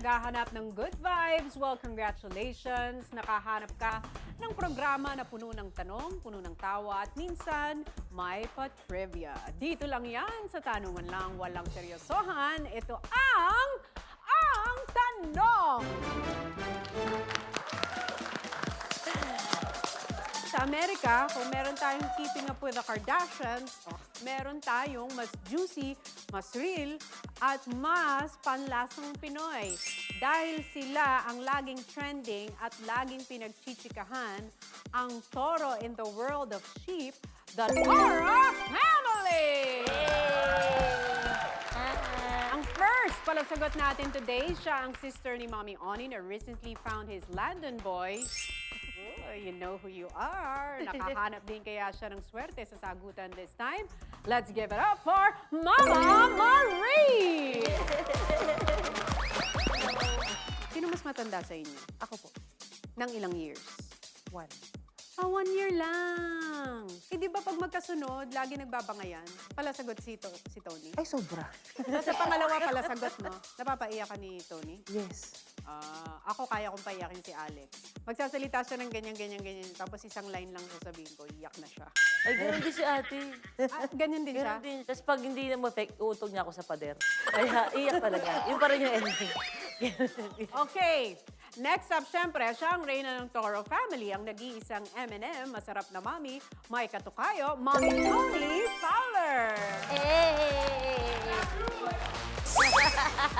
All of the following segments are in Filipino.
naghahanap ng good vibes, well, congratulations! Nakahanap ka ng programa na puno ng tanong, puno ng tawa, at minsan may pa-trivia. Dito lang yan sa Tanungan Lang, Walang Seryosohan. Ito ang... ang tanong! Sa Amerika, kung meron tayong keeping up with the Kardashians, oh, meron tayong mas juicy, mas real, at mas panlasang Pinoy. Dahil sila ang laging trending at laging pinagchichikahan, ang toro in the world of sheep, the Toro Family! Ang first palasagot natin today, siya ang sister ni Mommy Oni na recently found his Landon boy. You know who you are. Nakahanap din kaya siya ng swerte sa sagutan this time. Let's give it up for Mama Marie! Sino mas matanda sa inyo? Ako po. Nang ilang years? One. Ah, one year lang. Eh, di ba pag magkasunod, lagi nagbabangayan? Palasagot si, to, si Tony. Ay, sobra. Sa pangalawa pala sagot, no? Napapaiyak ka ni Tony? Yes. Ah, ako kaya kong paiyakin si Alex. Magsasalita siya ng ganyan, ganyan, ganyan. Tapos isang line lang sasabihin ko, iyak na siya. Ay, gano'n din si ate. Ah, ganyan din siya? Gano'n din. Tapos pag hindi na ma-fake, uutog niya ako sa pader. Kaya iyak talaga. Yun pa rin yung ending. Okay. Next up, syempre, siya ang reyna ng Toro family, ang nag-iisang M&M, masarap na mami, may katukayo, Mommy Tony Fowler!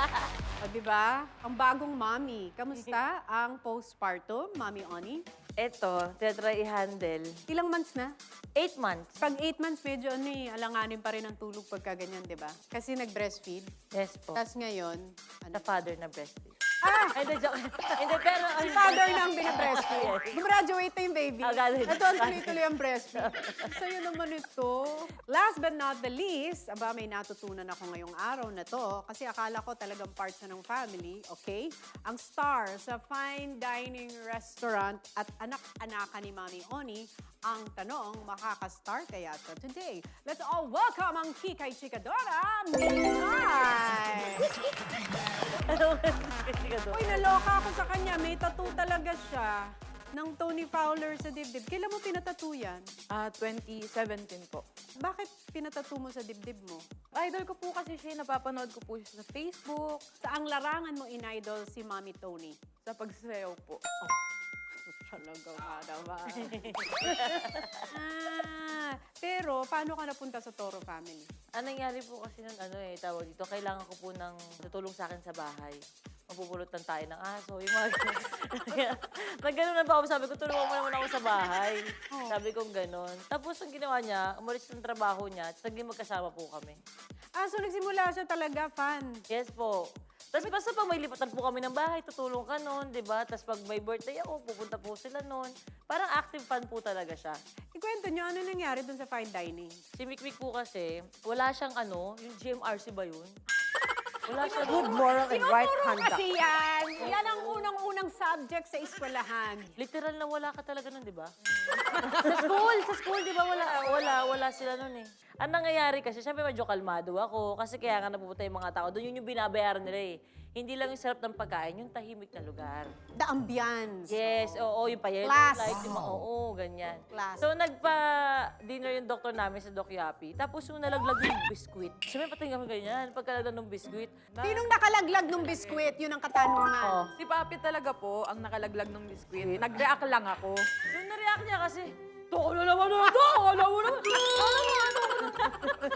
O, di ba? Ang bagong mommy. Kamusta ang postpartum, Mommy Oni? Ito, tinatry i-handle. Ilang months na? Eight months. Pag 8 months, medyo ano eh, alanganin pa rin ang tulog pagka ganyan, di ba? Kasi nag-breastfeed. Yes po. Tapos ngayon, ano? The father na breastfeed. Ah! Hindi, joke. Hindi, pero... Ang father na ang binabreastfeed. Graduate na yung baby. Ah, galing. Ito ang tuloy-tuloy ang breastfeed. Sa'yo naman ito. Last but not the least, aba may natutunan ako ngayong araw na to kasi akala ko talagang part siya ng family, okay? Ang star sa fine dining restaurant at anak-anaka ni Mami Oni, ang tanong, makaka-star kaya siya today? Let's all welcome ang Kikay Chikadora, Minay! Uy, naloka ako sa kanya. May tattoo talaga siya ng Tony Fowler sa dibdib. Kailan mo pinatattoo yan? Ah, 2017 po. Bakit pinatattoo mo sa dibdib mo? Idol ko po kasi siya, napapanood ko po siya sa Facebook, Sa ang larangan mo in-idol si Mami Tony. sa pagsasayaw po. Talaga nga naman. ah, pero paano ka napunta sa Toro family? Ang nangyari po kasi nun, ano eh, tawag dito, kailangan ko po ng tutulong sa akin sa bahay. Mapupulutan tayo ng aso, yung mga ganun. Nagganon na ba ako, sabi ko, tulungan mo naman ako sa bahay. Sabi ko gano'n. Tapos ang ginawa niya, umalis ng trabaho niya, tapos naging magkasama po kami. Ah, so nagsimula siya talaga fan. Yes po. Tapos basta pag may lipatan po kami ng bahay, tutulong ka nun, di ba? Tapos pag may birthday ako, pupunta po sila nun. Parang active fan po talaga siya. Ikwento niyo, ano nangyari dun sa fine dining? Si Mikmik po kasi, wala siyang ano, yung GMRC ba yun? Wala siya Good moral and right Tinuturo conduct. kasi yan. Yan ang unang-unang subject sa eskwelahan. Literal na wala ka talaga nun, di ba? sa school, sa school, di ba? Wala, wala, wala sila nun eh. Ang nangyayari kasi, syempre medyo kalmado ako. Kasi kaya nga napupunta yung mga tao. Doon yun yung binabayaran nila eh. Hindi lang yung sarap ng pagkain, yung tahimik na lugar. The ambience. Yes, oo, yung pa-yellow Class. light, yung mga, oo, ganyan. Class. So, nagpa-dinner yung doktor namin sa Doc Yapi. Tapos yung nalaglag yung biskuit. Siyempre, pati kami ganyan, pagkalaglag ng biskuit. Na, Sinong nakalaglag ng biskwit? Yun ang katanungan. oh, Si Papi talaga po, ang nakalaglag ng biskwit. Nag-react lang ako. Yung na-react niya kasi, Toko na naman ito! Alam mo naman! Alam mo naman!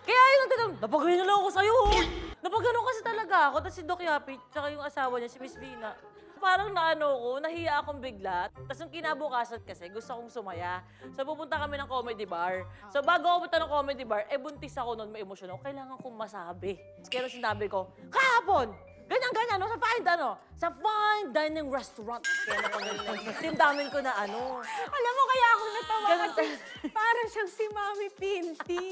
Kaya yun ang tanong, napagayon na lang ako sa'yo! oh." Napaganon kasi talaga ako. Tapos si Doc Yapit, tsaka yung asawa niya, si Miss Vina. Parang naano ko, nahiya akong bigla. Tapos yung kinabukasan kasi, gusto kong sumaya. So pupunta kami ng comedy bar. So bago ako punta ng comedy bar, eh buntis ako noon, may emosyon ako. Kailangan kong masabi. Kaya sinabi ko, kahapon! Ganyan-ganyan, no? Sa fine, ano? Sa fine dining restaurant. Tindamin ko na ano. Alam mo, kaya ako natawa Ganun kasi parang siyang si Mami Pinty.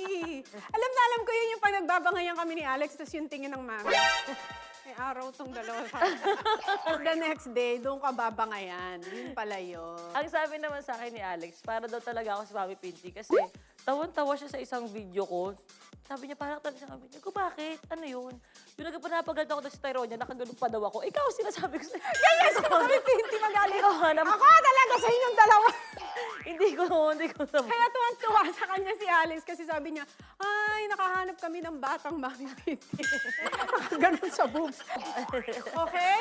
alam na alam ko yun yung pag nagbabangayan kami ni Alex, tapos yung tingin ng mami. May araw tong dalawa. tapos the next day, doon ka babangayan. Yun pala yun. Ang sabi naman sa akin ni Alex, para daw talaga ako si Mami Pinty kasi tawan-tawa siya sa isang video ko. Sabi niya, parang talaga sabi niya, ko bakit? Ano yun? Pinagpanapagal ako si Tyronia, nakaganon pa daw ako. Ikaw, sinasabi ko sa'yo. Kaya sabi, hindi magaling. Ikaw, hanap. Ako talaga sa inyong dalawa. hindi ko, hindi ko naman. Kaya tuwan-tuwa sa kanya si Alice kasi sabi niya, ay, nakahanap kami ng batang mami Titi. Ganun sa boobs. Okay?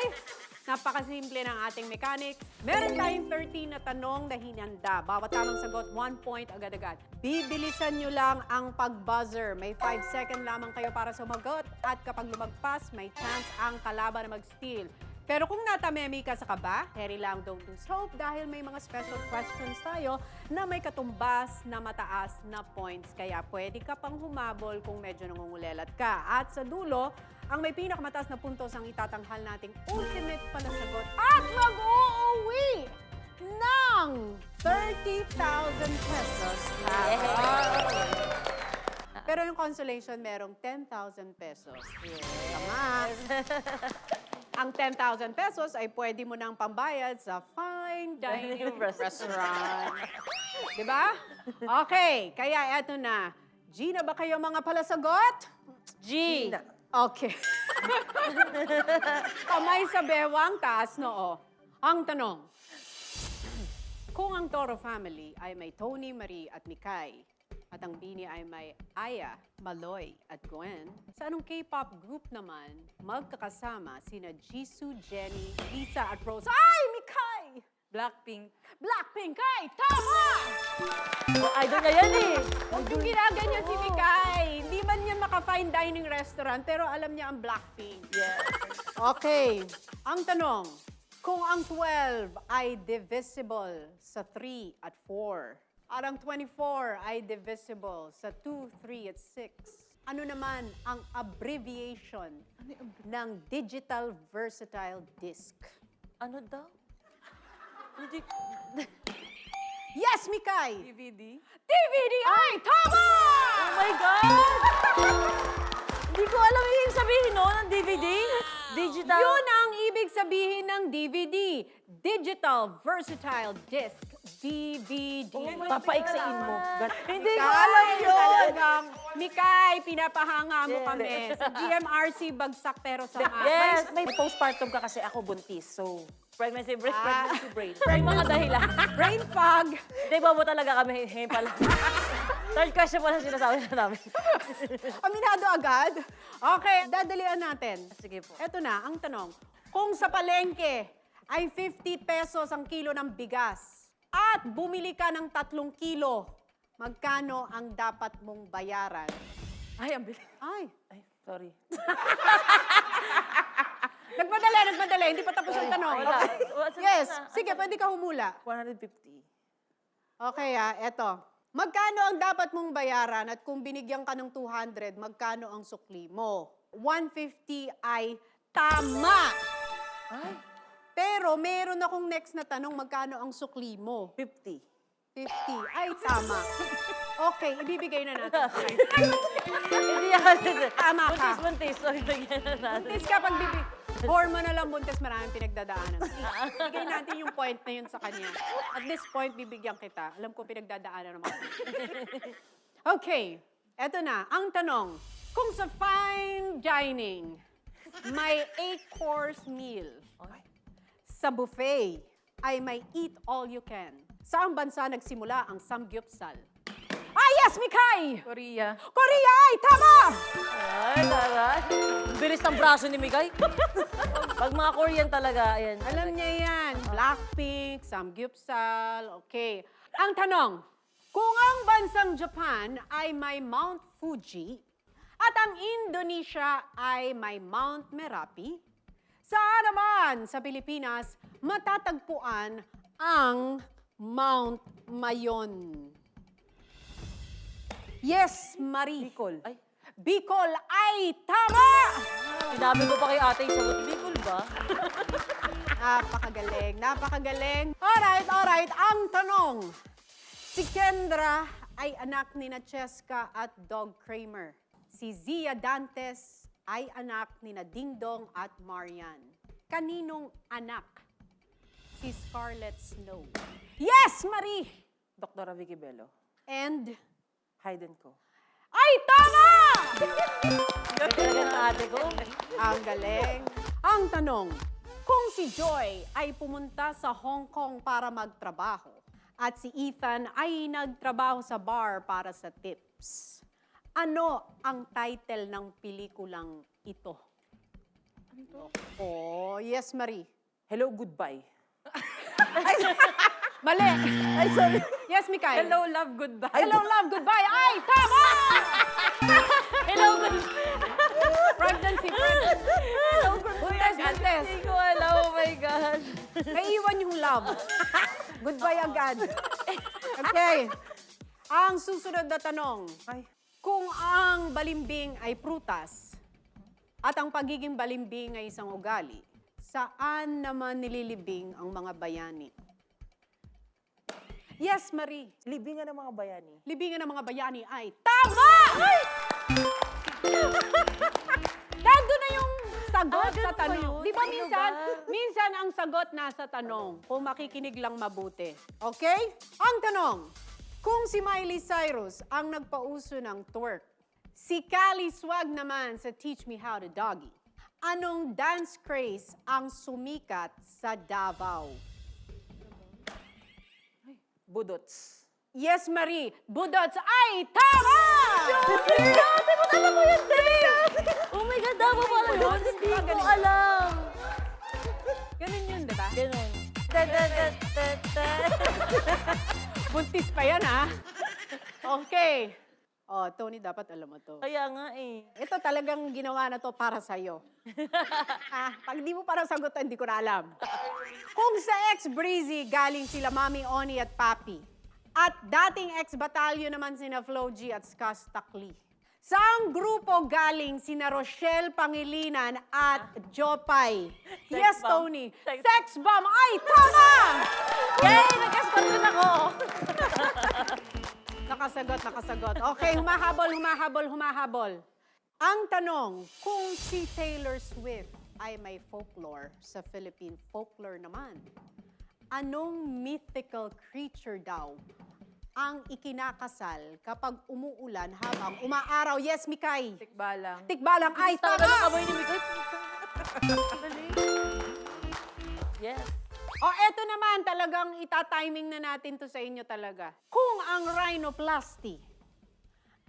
Napakasimple ng ating mechanics. Meron tayong 13 na tanong na hinanda. Bawat tamang sagot, 1 point agad-agad. Bibilisan nyo lang ang pag-buzzer. May 5 second lamang kayo para sumagot. At kapag lumagpas, may chance ang kalaban na mag-steal. Pero kung natamemi ka sa kaba, carry lang, don't lose hope dahil may mga special questions tayo na may katumbas na mataas na points. Kaya pwede ka pang humabol kung medyo nangungulelat ka. At sa dulo, ang may pinakamataas na puntos ang itatanghal nating ultimate panasagot at mag-uuwi ng 30,000 pesos. Pero yung consolation, merong 10,000 pesos. Tama. Ang 10,000 pesos ay pwede mo nang pambayad sa fine dining restaurant. Di ba? Okay, kaya eto na. Gina ba kayo mga palasagot? G. Okay. Kamay sa bewang, taas noo. Ang tanong, kung ang Toro family ay may Tony, Marie at Mikay, at ang Bini ay may Aya, Maloy at Gwen, sa anong K-pop group naman magkakasama sina Jisoo, Jenny, Lisa at Rose? Ay, Mikay! Blackpink. Blackpink, ay, tama! Idol niya yan eh. Huwag yung ginaganyan si Mikay. Hindi man niya maka-fine dining restaurant, pero alam niya ang Blackpink. Yeah. Okay. Ang tanong, kung ang 12 ay divisible sa 3 at 4, at ang 24 ay divisible sa 2, 3 at 6, ano naman ang abbreviation ng Digital Versatile Disc? Ano daw? Hindi. Yes, Mikay! DVD. DVD ay tama! Oh my God! Hindi ko alam yung sabihin no, ng DVD. Digital. Yun ang ibig sabihin ng DVD. Digital Versatile Disc. DVD. Papaiksain mo. Hindi ko alam yun. talagang, Mikay, pinapahanga mo kami. Sa GMRC, bagsak pero sama. Yes. May postpartum ka kasi ako buntis, so... Pregnancy brain, Ah. pregnancy brain. May mga dahilan. Brain fog. Hindi, bobo talaga kami. Ngayon pala. Third question pala sinasabi na namin. Aminado agad. Okay, dadalian natin. Sige po. Eto na, ang tanong. Kung sa palengke ay 50 pesos ang kilo ng bigas at bumili ka ng tatlong kilo, magkano ang dapat mong bayaran? Ay, ang bilis. Ay, Ay, sorry. nagmadali, nagmadali. Hindi pa tapos ang tanong. Wala. Okay. Wala, Yes, sige, pwede ka humula. 150. Okay ah, eto. Magkano ang dapat mong bayaran at kung binigyan ka ng 200, magkano ang sukli mo? 150 ay tama. Pero meron akong next na tanong, magkano ang sukli mo? 50. 50. Ay, tama. Okay, ibibigay na natin. Hindi yan. Tama ka. Buntis, buntis. Sorry, bigyan na natin. Buntis ka pag bibi... Hormone na lang buntis, maraming pinagdadaanan. Bigay natin yung point na yun sa kanya. At this point, bibigyan kita. Alam ko pinagdadaanan naman. Okay, eto na. Ang tanong, kung sa fine dining, may 8-course meal, sa buffet ay may eat all you can. Saang bansa nagsimula ang samgyupsal? Ah, yes, Mikay! Korea. Korea ay tama! Ay, taray. Bilis ng braso ni Migay. Pag mga Korean talaga, ayan. Alam niya yan. Blackpink, Samgyeopsal, okay. Ang tanong, kung ang bansang Japan ay may Mount Fuji at ang Indonesia ay may Mount Merapi, saan naman sa Pilipinas matatagpuan ang Mount Mayon? Yes, Marie. Bicol. Ay, Bicol ay tama! sinabi ko pa kay ate yung sagot. Bicol ba? Napakagaling, napakagaling. Alright, alright. Ang tanong, si Kendra ay anak ni na Cheska at Dog Kramer. Si Zia Dantes ay anak ni na Dingdong at Marian. Kaninong anak? Si Scarlett Snow. Yes, Marie! Dr. Vicky Bello. And, Hayden ko. ay tama! Talaga ng ate ko. Ang galing. Ang tanong, kung si Joy ay pumunta sa Hong Kong para magtrabaho at si Ethan ay nagtrabaho sa bar para sa tips, ano ang title ng pelikulang ito? Oh, yes, Marie. Hello, goodbye. Mali. Ay, sorry. Yes, Mikay. Hello, love, goodbye. Hello, love, goodbye. Ay, tama! Hello, good. Pregnancy, pregnancy. Hello, goodbye. Buntes, buntes. Hindi ko alam, oh my God. Naiiwan yung love. Goodbye agad. Okay. Ang susunod na tanong. Ay. Kung ang balimbing ay prutas at ang pagiging balimbing ay isang ugali, saan naman nililibing ang mga bayani? Yes, Marie. Libingan ng mga bayani. Libingan ng mga bayani ay tama! Ay! Nando na yung sagot Ah, sa tanong. Di ba Ano minsan, ba? minsan ang sagot nasa tanong kung makikinig lang mabuti. Okay? Ang tanong, kung si Miley Cyrus ang nagpauso ng twerk, si Kali Swag naman sa Teach Me How to Doggy, anong dance craze ang sumikat sa Davao? Budots. Yes, Marie. Budots ay tama! Dati mo alam mo yun, Dave! Oh my God, dama pala yun. Hindi ko alam. Ganun yun, di ba? Ganun. Da, da, da, da, da. Buntis pa yan, ha? Okay. Oh, Tony, dapat alam mo to. Kaya nga eh. Ito talagang ginawa na to para sa'yo. ah, pag di mo para sagutan, hindi ko na alam. Kung sa ex-Breezy, galing sila Mami Oni at Papi. At dating ex-batalyo naman sina Flo G at Skaz Takli. Saang grupo galing sina Rochelle Pangilinan at Jopay? yes, bomb. Tony. Sex- Sex bomb. Ay, tama! Yay! Nagkaskotin ako! Nakasagot, nakasagot. Okay, humahabol, humahabol, humahabol. Ang tanong, kung si Taylor Swift ay may folklore sa Philippine folklore naman, anong mythical creature daw ang ikinakasal kapag umuulan habang umaaraw? Yes, Mikay. Tikbalang. Tikbalang ay tama! kamay ni Mikoy. Yes. O eto naman, talagang itatiming na natin to sa inyo talaga. Kung ang rhinoplasty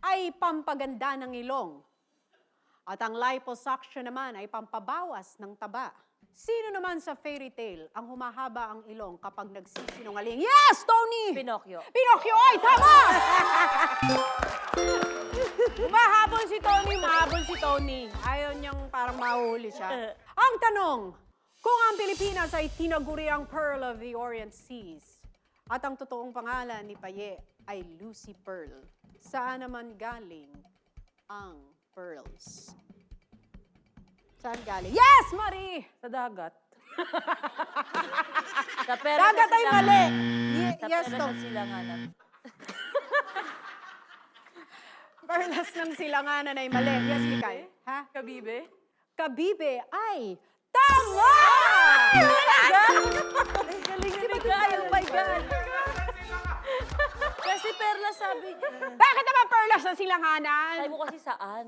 ay pampaganda ng ilong at ang liposuction naman ay pampabawas ng taba, sino naman sa fairy tale ang humahaba ang ilong kapag nagsisinungaling? Yes, Tony! Pinocchio. Pinocchio, ay tama! Humahabol si Tony, humahabol si Tony. Ayaw niyang parang mahuli siya. Ang tanong, kung ang Pilipinas ay tinaguriang Pearl of the Orient Seas at ang totoong pangalan ni Paye ay Lucy Pearl, saan naman galing ang pearls? Saan galing? Yes, Marie! Sa dagat. Sa pera Dagat ay silangan. mali. Ye- Sa yes, pera to. sa silanganan. Perlas ng silanganan ay mali. Yes, Mikay. Ha? Kabibe? Kabibe ay tama! Ang galing ni Mikoy. Oh my God. Kasi perla sabi niya. Bakit naman perlas ng silanganan? Sabi mo kasi saan.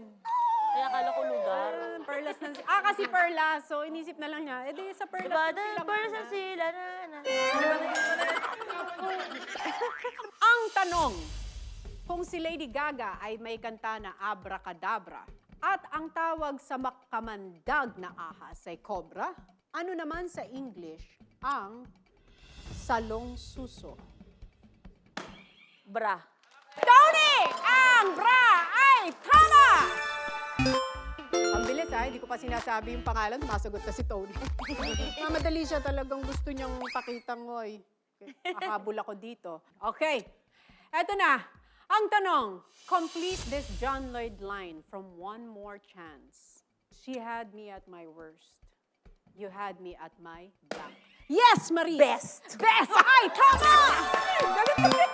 Kaya akala ko lugar. Ah, perlas ng Ah, kasi perlas. So, inisip na lang niya. Eh, di sa perlas Diba? ng The pearl sa silanganan. silanganan. Ang tanong, kung si Lady Gaga ay may kanta na Abracadabra at ang tawag sa makamandag na ahas ay cobra, ano naman sa English ang salong suso? Bra. Tony! Ang bra ay tama! Ang bilis ha, hindi ko pa sinasabi yung pangalan, masagot na si Tony. Mamadali siya talagang gusto niyang pakitang, oy. Mahabol ako dito. Okay, eto na. Ang tanong, complete this John Lloyd line from One More Chance. She had me at my worst. You had me at my blank. Yes, Marie! Best. Best! Ay, tama!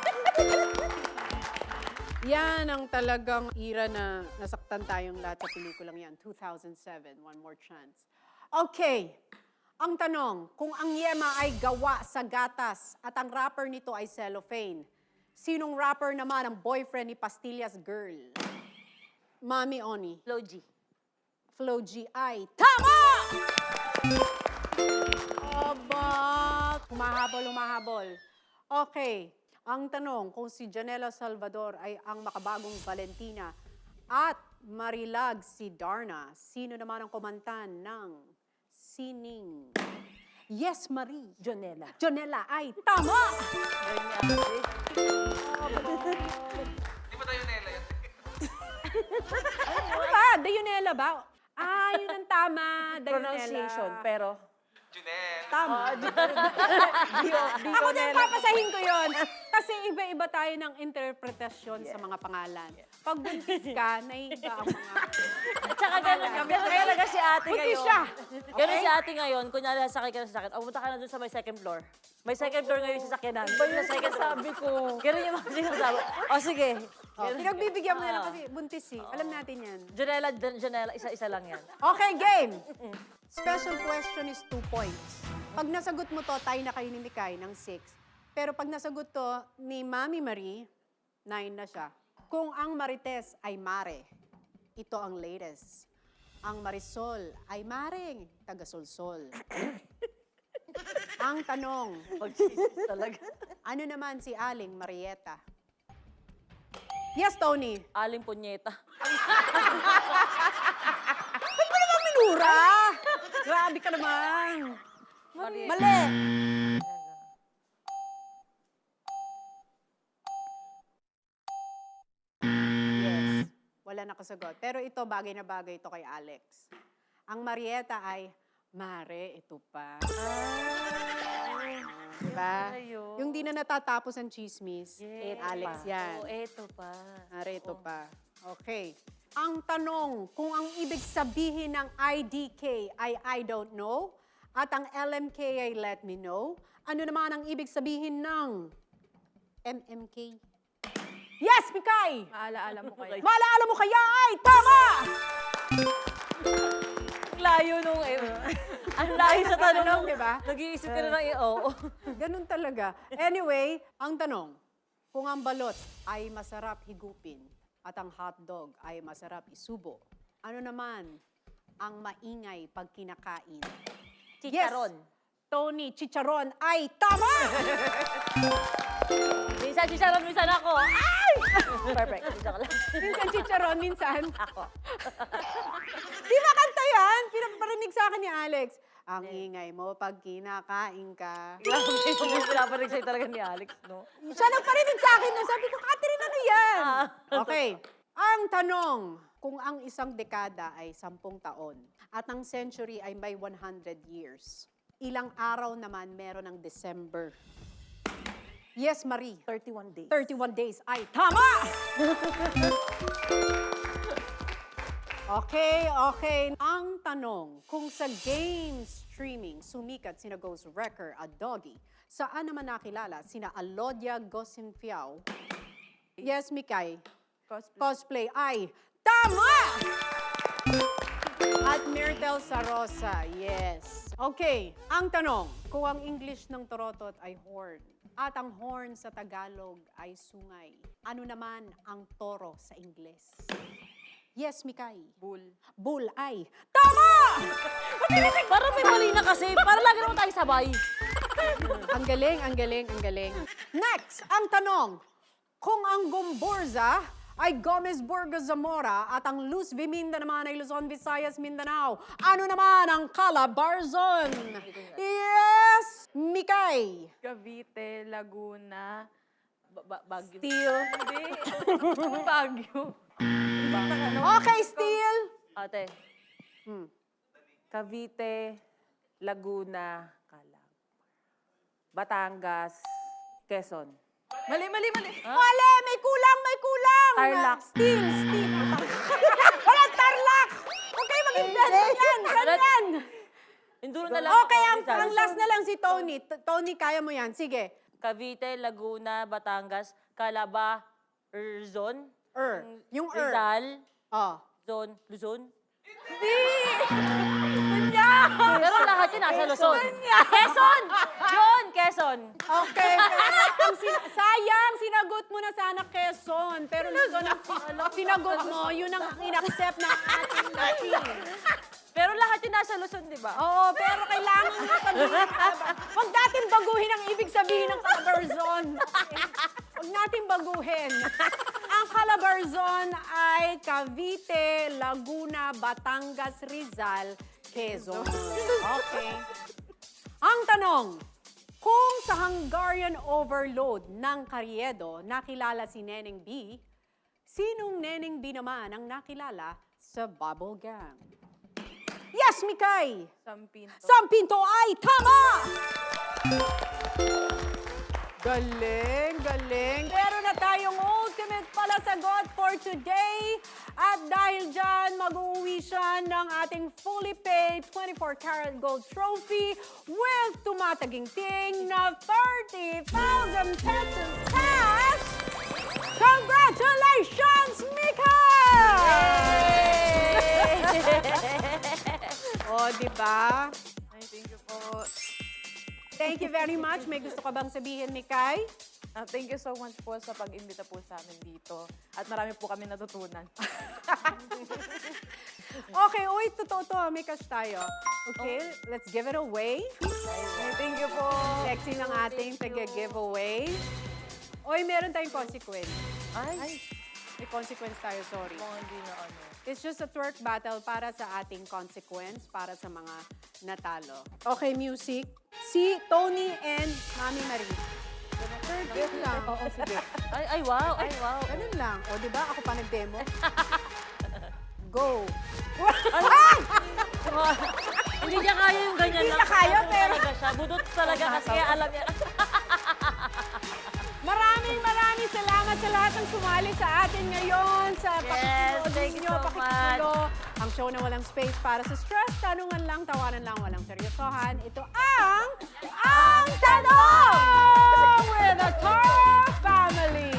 Yan ang talagang era na nasaktan tayong lahat sa pelikulang yan. 2007, One More Chance. Okay, ang tanong, kung ang yema ay gawa sa gatas at ang wrapper nito ay cellophane, sinong wrapper naman ang boyfriend ni Pastillas Girl? Mami Oni. Low G. Flo G ay tama! Aba, humahabol, humahabol. Okay, ang tanong kung si Janela Salvador ay ang makabagong Valentina at Marilag si Darna, sino naman ang kumantan ng sining? Yes, Marie. Jonella. Jonella ay tama! Di ba tayo Nela yun? Ano ba? Dayunela ba? Ah, yun ang tama. Dayunela. Pronunciation, pero... Junel. Tama. Dio, Ako na papasahin ko yon. Kasi iba-iba tayo ng interpretasyon sa mga pangalan. Pag buntis ka, naiiba ang mga... At saka ganun, ganun talaga si ate Buntis ngayon. siya. Ganun si ate ngayon, kunyari sakay ka na sa sakit, oh, punta ka na dun sa may second floor. May second floor ngayon sa sakyanan. Ba yung second floor? Sabi ko. Ganun yung mga sinasabi. O sige. Oh, pinagbibigyan mo na lang Ah. kasi buntis eh. Alam natin yan. Janela, Jan- Janela, isa-isa lang yan. Okay, game! Special question is two points. Pag nasagot mo to, tayo na kayo ni Mikay ng six. Pero pag nasagot to ni Mami Marie, nine na siya. Kung ang Marites ay Mare, ito ang latest. Ang Marisol ay Maring, taga-solsol. ang tanong, Pag-isis talaga. ano naman si Aling Marieta? Yes, Tony. Aling punyeta. Minura! Grabe ka naman. Mali. Yes. Wala nakasagot. Pero ito, bagay na bagay ito kay Alex. Ang Marieta ay, Mare, ito pa. Diba? Ayun. Yung di na natatapos ang chismis, Alex yan. Oh, eto pa. Mare, ito pa. Okay. Ang tanong, kung ang ibig sabihin ng IDK ay I don't know, at ang LMK ay let me know, ano naman ang ibig sabihin ng MMK? Yes, Mikay! Maalaala mo kayo. Maalaala mo kaya ay tama! Ang layo nung eh. Ang layo sa tanong. Tanong, di ba? Nag-iisip ka na ng eh, oo. Ganun talaga. Anyway, ang tanong, kung ang balot ay masarap higupin at ang hotdog ay masarap isubo, ano naman ang maingay pag kinakain? Chicharon. Yes, Tony, chicharon ay tama! Minsan chicharon, minsan ako. Ay! Perfect. Joke lang. minsan chicharon, minsan. Ako. Di ba kanta yan? Pinaparinig sa akin ni Alex. Ang ingay mo pag kinakain ka. Grabe yung pinaparinig sa'yo talaga ni Alex, no? Siya nagparinig sa akin. No? Sabi ko, Catherine, ano yan? Ah. Okay. Ang tanong, kung ang isang dekada ay sampung taon at ang century ay may 100 years, ilang araw naman meron ng December? Yes, Marie. 31 days. 31 days ay tama! okay, okay. Ang tanong, kung sa game streaming sumikat sina Ghost Wrecker at Doggy, saan naman nakilala sina Alodia Gosinfiao? Yes, Mikay. Cosplay. Cosplay ay tama! At Myrtle Sarosa, yes. Okay, ang tanong, kung ang English ng Torotot ay horn at ang horn sa Tagalog ay sungay, ano naman ang toro sa Ingles? Yes, Mikay. Bull. Bull ay tama! Parang may mali na kasi. Para lagi naman tayo sabay. ang galing, ang galing, ang galing. Next, ang tanong, kung ang Gomborza ay Gomez Burgos Zamora at ang Luz Viminda naman ay Luzon, Visayas, Mindanao, ano naman ang Calabarzon? Yes! Mikay! Cavite, Laguna, Ba- ba- Bagyo. Steel. hindi, Baguio. Okay, Steel. Ate. Hmm. Cavite, Laguna, Calab. Batangas, Quezon. Mali, mali, mali. Wale, may kulang, may kulang. Tarlac. Steel, steel. Walang tarlac. Huwag kayo mag-invento yan. Saan yan? Induro na lang. Okay, ang, Rizal. ang last na lang si Tony. T- Tony, kaya mo yan. Sige. Cavite, Laguna, Batangas, Calaba, Erzon, Er. Yung er. Rizal, Oh. Zon, Luzon. Hindi! Pero lahat yun nasa Luzon. Quezon! Yun, Quezon. Okay. Pero ang sin- sayang, sinagot mo na sana Quezon. Pero Luzon ang sinagot mo, yun ang inaccept ng ating machine. Luzon, di ba? Oo, pero kailangan mo sabihin. Huwag natin baguhin ang ibig sabihin ng Calabarzon. Huwag natin baguhin. ang Calabarzon ay Cavite, Laguna, Batangas, Rizal, Quezon. Okay. Ang tanong, kung sa Hungarian overload ng Carriedo nakilala si Neneng B, sinong Neneng B naman ang nakilala sa Bubble Gang? Yes, Mikay! Sampinto. Sampinto ay tama! Galing, galing. Meron na tayong ultimate pala sagot for today. At dahil dyan, mag-uwi siya ng ating fully paid 24-karat gold trophy with tumataginting na 30,000 pesos cash! Congratulations, Mika! o, di ba? Thank you po. Thank you very much. May gusto ka bang sabihin, Mikay? Ah, thank you so much po sa pag-imbita po sa amin dito. At marami po kami natutunan. Okay, uy, totoo to. May cash tayo. Okay, let's give it away. Ay, thank you po. Sexy ng ating Thank you. taga-giveaway. Uy, meron tayong consequence. Ay, May consequence tayo, sorry. mga hindi na ano. It's just a twerk battle para sa ating consequence, para sa mga natalo. Okay, music. Si Tony and Mami Marie. Bit lang. Oo, sige. Ay, ay, wow, ay, wow. Ganun lang. O, di ba? Ako pa nag-demo. Go! Hindi niya kaya yung ganyan Hindi lang. niya kaya, pero- talaga siya. Budot talaga kasi kaya alam niya. Maraming maraming salamat sa lahat ng sumali sa atin ngayon sa pakikinood thank you ninyo, so pakikitulo. Ang show na walang space para sa stress, tanungan lang, tawanan lang, walang seryosohan. Ito ang with the Toro family.